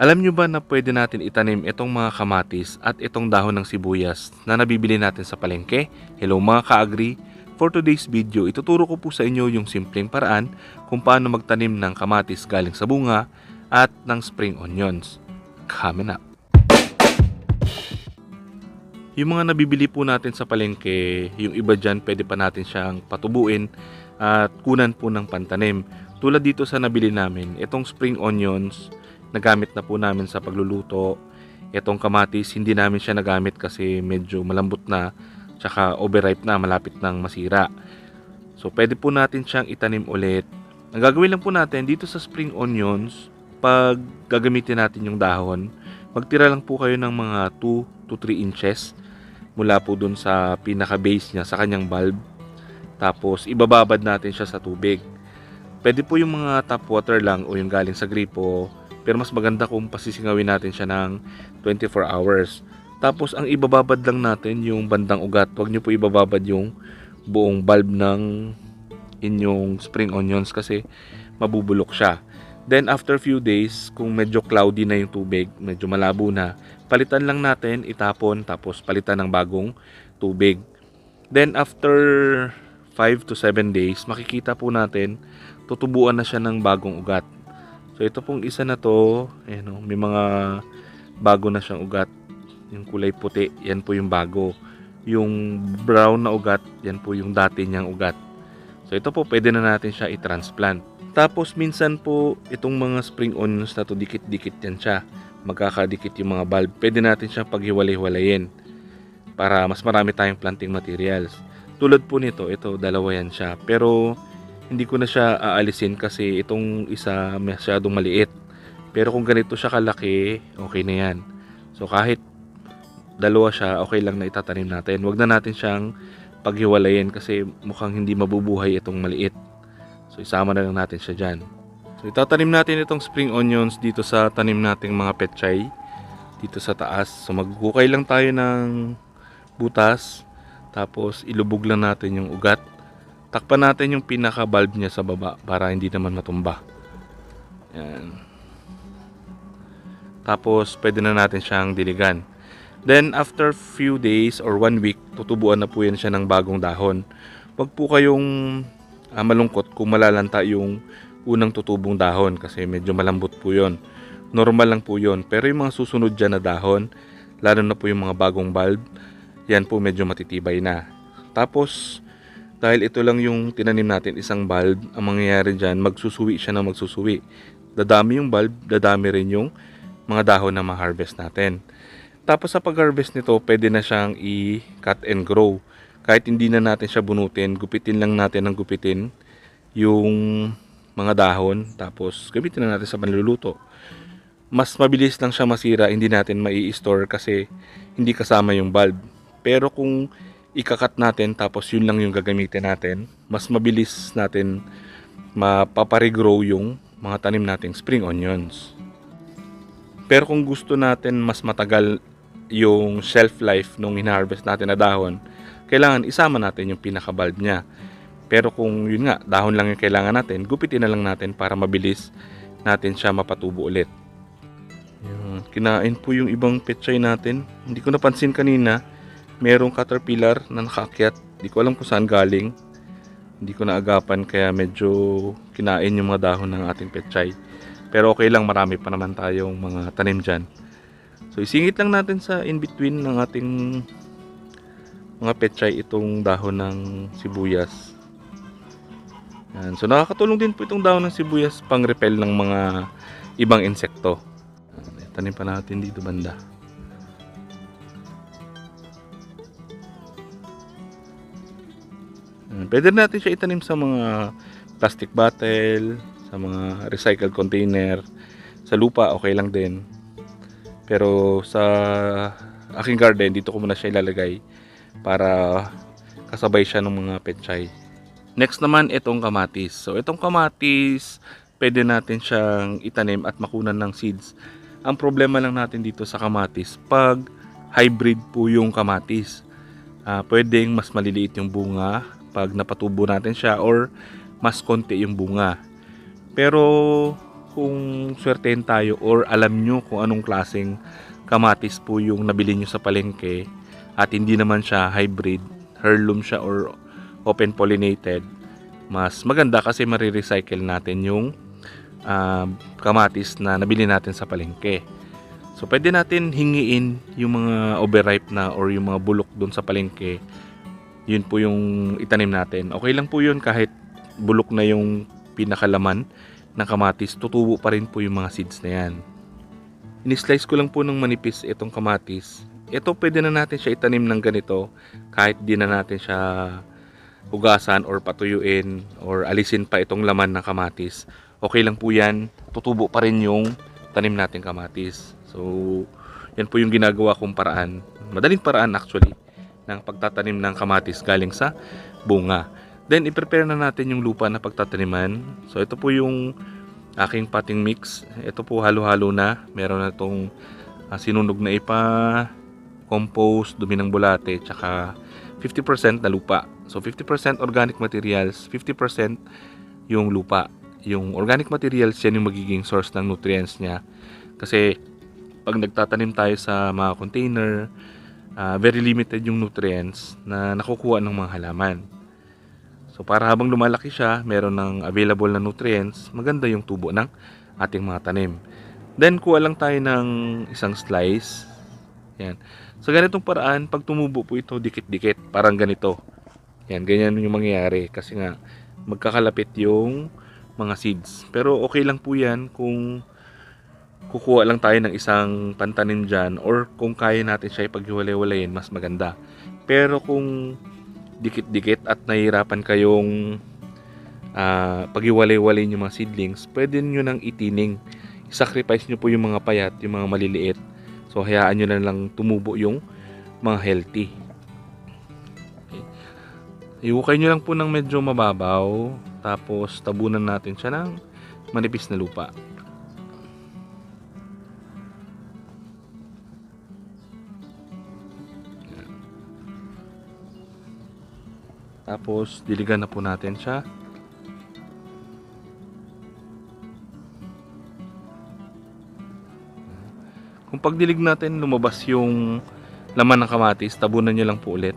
Alam nyo ba na pwede natin itanim itong mga kamatis at itong dahon ng sibuyas na nabibili natin sa palengke? Hello mga ka-agri! For today's video, ituturo ko po sa inyo yung simpleng paraan kung paano magtanim ng kamatis galing sa bunga at ng spring onions. Coming up! Yung mga nabibili po natin sa palengke, yung iba dyan pwede pa natin siyang patubuin at kunan po ng pantanim. Tulad dito sa nabili namin, itong spring onions, nagamit na po namin sa pagluluto. Itong kamatis, hindi namin siya nagamit kasi medyo malambot na, tsaka overripe na, malapit nang masira. So, pwede po natin siyang itanim ulit. Ang gagawin lang po natin dito sa spring onions, pag gagamitin natin yung dahon, magtira lang po kayo ng mga 2 to 3 inches mula po dun sa pinaka-base niya, sa kanyang bulb. Tapos, ibababad natin siya sa tubig. Pwede po yung mga tap water lang o yung galing sa gripo, pero mas maganda kung pasisingawin natin siya ng 24 hours. Tapos, ang ibababad lang natin yung bandang ugat. Huwag nyo po ibababad yung buong bulb ng inyong spring onions kasi mabubulok siya. Then, after few days, kung medyo cloudy na yung tubig, medyo malabo na, palitan lang natin, itapon, tapos palitan ng bagong tubig. Then, after 5 to 7 days, makikita po natin, tutubuan na siya ng bagong ugat. So, ito pong isa na to, ayan o, may mga bago na siyang ugat. Yung kulay puti, yan po yung bago. Yung brown na ugat, yan po yung dati niyang ugat. So, ito po, pwede na natin siya i-transplant. Tapos, minsan po, itong mga spring onions na to, dikit-dikit yan siya. Magkakadikit yung mga bulb. Pwede natin siyang paghiwalay-hiwalayin para mas marami tayong planting materials. Tulad po nito, ito, dalawa yan siya. Pero, hindi ko na siya aalisin kasi itong isa masyadong maliit. Pero kung ganito siya kalaki, okay na yan. So kahit dalawa siya, okay lang na itatanim natin. Huwag na natin siyang paghiwalayin kasi mukhang hindi mabubuhay itong maliit. So isama na lang natin siya dyan. So itatanim natin itong spring onions dito sa tanim nating mga petchay dito sa taas. So maghukay lang tayo ng butas tapos ilubog lang natin yung ugat takpan natin yung pinaka bulb niya sa baba para hindi naman matumba. Yan. Tapos pwede na natin siyang diligan. Then after few days or one week, tutubuan na po yan siya ng bagong dahon. Huwag po kayong ah, malungkot kung malalanta yung unang tutubong dahon kasi medyo malambot po yon. Normal lang po yon. Pero yung mga susunod dyan na dahon, lalo na po yung mga bagong bulb, yan po medyo matitibay na. Tapos, dahil ito lang yung tinanim natin, isang bulb, ang mangyayari dyan, magsusuwi siya na magsusuwi. Dadami yung bulb, dadami rin yung mga dahon na ma-harvest natin. Tapos sa pag-harvest nito, pwede na siyang i-cut and grow. Kahit hindi na natin siya bunutin, gupitin lang natin ng gupitin yung mga dahon. Tapos gamitin na natin sa panluluto. Mas mabilis lang siya masira, hindi natin mai-store kasi hindi kasama yung bulb. Pero kung ikakat natin tapos yun lang yung gagamitin natin, mas mabilis natin mapaparegrow yung mga tanim nating spring onions. Pero kung gusto natin mas matagal yung shelf life nung in-harvest natin na dahon, kailangan isama natin yung pinaka-bulb niya. Pero kung yun nga, dahon lang yung kailangan natin, gupitin na lang natin para mabilis natin siya mapatubo ulit. Yun. Kinain po yung ibang petchay natin. Hindi ko napansin kanina, merong caterpillar na nakaakyat. Di ko alam kung saan galing. Hindi ko naagapan kaya medyo kinain yung mga dahon ng ating petchay. Pero okay lang, marami pa naman tayong mga tanim dyan. So isingit lang natin sa in-between ng ating mga petchay itong dahon ng sibuyas. Yan. So nakakatulong din po itong dahon ng sibuyas pang repel ng mga ibang insekto. Tanim pa natin dito banda. Pwede natin siya itanim sa mga plastic bottle, sa mga recycled container, sa lupa okay lang din. Pero sa aking garden, dito ko muna siya ilalagay para kasabay siya ng mga petchay. Next naman, itong kamatis. So, itong kamatis, pwede natin siyang itanim at makunan ng seeds. Ang problema lang natin dito sa kamatis, pag hybrid po yung kamatis, ah, pwedeng mas maliliit yung bunga pag napatubo natin siya or mas konti yung bunga. Pero kung swertein tayo or alam nyo kung anong klaseng kamatis po yung nabili nyo sa palengke at hindi naman siya hybrid, heirloom siya or open pollinated, mas maganda kasi marirecycle natin yung ah, kamatis na nabili natin sa palengke. So pwede natin hingiin yung mga overripe na or yung mga bulok doon sa palengke. Yun po yung itanim natin. Okay lang po yun kahit bulok na yung pinakalaman ng kamatis, tutubo pa rin po yung mga seeds na yan. Inislice ko lang po ng manipis itong kamatis. Ito pwede na natin siya itanim ng ganito kahit di na natin siya hugasan or patuyuin or alisin pa itong laman ng kamatis. Okay lang po yan. Tutubo pa rin yung tanim natin kamatis. So, yan po yung ginagawa kong paraan. Madaling paraan actually ng pagtatanim ng kamatis galing sa bunga. Then, i-prepare na natin yung lupa na pagtataniman. So, ito po yung aking potting mix. Ito po halo-halo na. Meron na itong ah, sinunog na ipa, compost, dumi ng bulate, tsaka 50% na lupa. So, 50% organic materials, 50% yung lupa. Yung organic materials, yan yung magiging source ng nutrients niya. Kasi, pag nagtatanim tayo sa mga container, ah, very limited yung nutrients na nakukuha ng mga halaman. So para habang lumalaki siya, meron ng available na nutrients, maganda yung tubo ng ating mga tanim. Then kuha lang tayo ng isang slice. Yan. Sa ganitong paraan, pag tumubo po ito dikit-dikit, parang ganito. Yan, ganyan yung mangyayari kasi nga magkakalapit yung mga seeds. Pero okay lang po yan kung kukuha lang tayo ng isang pantanim dyan or kung kaya natin siya ipaghiwalay-walayin, mas maganda. Pero kung dikit-dikit at nahihirapan kayong uh, paghiwalay-walay yung mga seedlings, pwede nyo nang itining. I-sacrifice nyo po yung mga payat, yung mga maliliit. So, hayaan nyo na lang tumubo yung mga healthy. Okay. Iukay nyo lang po ng medyo mababaw. Tapos, tabunan natin siya ng manipis na lupa. Tapos, diligan na po natin siya. Kung pagdilig natin, lumabas yung laman ng kamatis, tabunan nyo lang po ulit.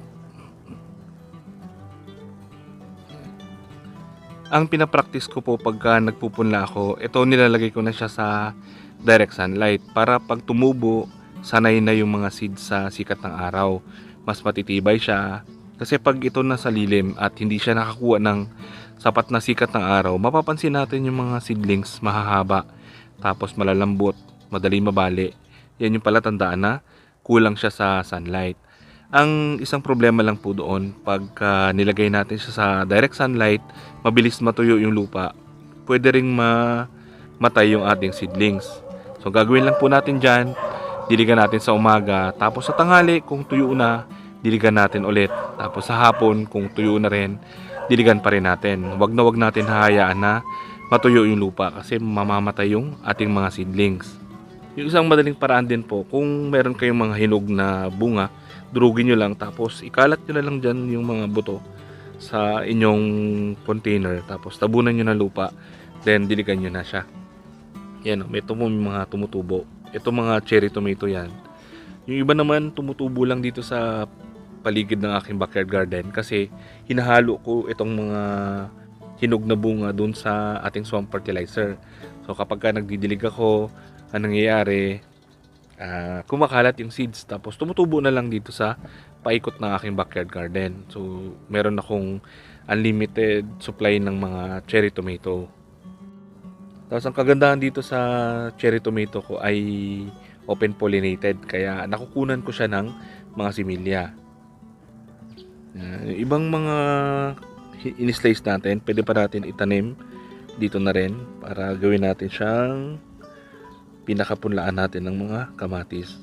Ang pinapractice ko po pagka nagpupunla ako, ito nilalagay ko na siya sa direct sunlight para pag tumubo, sanay na yung mga seeds sa sikat ng araw. Mas matitibay siya, kasi pag ito nasa lilim at hindi siya nakakuha ng sapat na sikat ng araw, mapapansin natin yung mga seedlings mahahaba, tapos malalambot, madali mabali. Yan yung pala tandaan na kulang siya sa sunlight. Ang isang problema lang po doon, pagka nilagay natin siya sa direct sunlight, mabilis matuyo yung lupa, pwede ring ma matay yung ating seedlings. So gagawin lang po natin dyan, diligan natin sa umaga, tapos sa tanghali kung tuyo na, diligan natin ulit. Tapos sa hapon, kung tuyo na rin, diligan pa rin natin. Huwag na wag natin hahayaan na matuyo yung lupa kasi mamamatay yung ating mga seedlings. Yung isang madaling paraan din po, kung meron kayong mga hinog na bunga, durugin nyo lang tapos ikalat nyo na lang dyan yung mga buto sa inyong container tapos tabunan nyo ng lupa then diligan nyo na siya yan may tumo mga tumutubo ito mga cherry tomato yan yung iba naman tumutubo lang dito sa paligid ng aking backyard garden kasi hinahalo ko itong mga hinog na bunga dun sa ating swamp fertilizer. So kapag ka nagdidilig ako, anong nangyayari, ah, kumakalat yung seeds tapos tumutubo na lang dito sa paikot ng aking backyard garden. So meron akong unlimited supply ng mga cherry tomato. Tapos ang kagandahan dito sa cherry tomato ko ay open pollinated kaya nakukunan ko siya ng mga similya. Yan. Yung ibang mga in-slice natin, pwede pa natin itanim dito na rin para gawin natin siyang pinakapunlaan natin ng mga kamatis.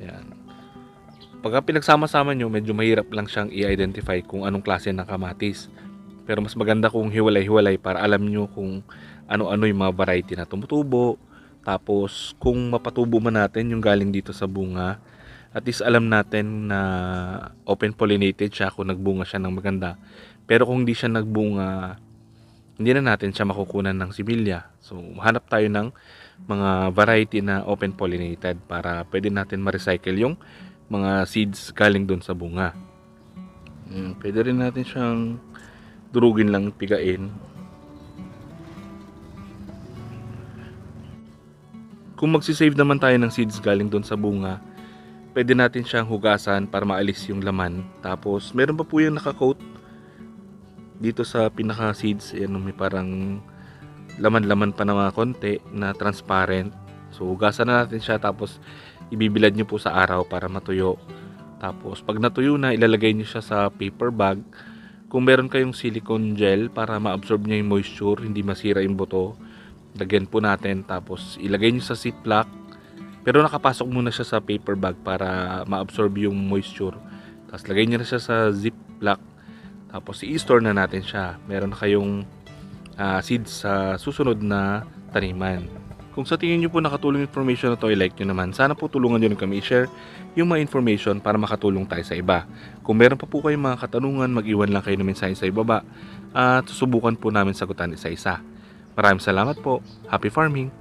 Yan. Pagka pinagsama-sama nyo, medyo mahirap lang siyang i-identify kung anong klase ng kamatis. Pero mas maganda kung hiwalay-hiwalay para alam nyo kung ano-ano yung mga variety na tumutubo. Tapos kung mapatubo man natin yung galing dito sa bunga, at least alam natin na open pollinated siya kung nagbunga siya ng maganda. Pero kung hindi siya nagbunga, hindi na natin siya makukunan ng sibilya. So, hanap tayo ng mga variety na open pollinated para pwede natin ma-recycle yung mga seeds galing doon sa bunga. Mm, pwede rin natin siyang durugin lang pigain. Kung magsisave naman tayo ng seeds galing doon sa bunga, pwede natin siyang hugasan para maalis yung laman. Tapos, meron pa po yung nakakoat dito sa pinaka seeds. Yan, may parang laman-laman pa na mga konti na transparent. So, hugasan na natin siya tapos ibibilad nyo po sa araw para matuyo. Tapos, pag natuyo na, ilalagay nyo siya sa paper bag. Kung meron kayong silicone gel para ma-absorb niya yung moisture, hindi masira yung buto, lagyan po natin. Tapos, ilagay nyo sa ziplock. Pero nakapasok muna siya sa paper bag para ma-absorb yung moisture. Tapos, lagay nyo na siya sa ziplock. Tapos, i-store na natin siya. Meron na kayong ah, seeds sa susunod na taniman. Kung sa tingin nyo po nakatulong information na to, i-like nyo naman. Sana po tulungan nyo kami i-share yung mga information para makatulong tayo sa iba. Kung meron pa po kayong mga katanungan, mag-iwan lang kayo ng mensahe sa ibaba at susubukan po namin sagutan isa-isa. Maraming salamat po. Happy farming!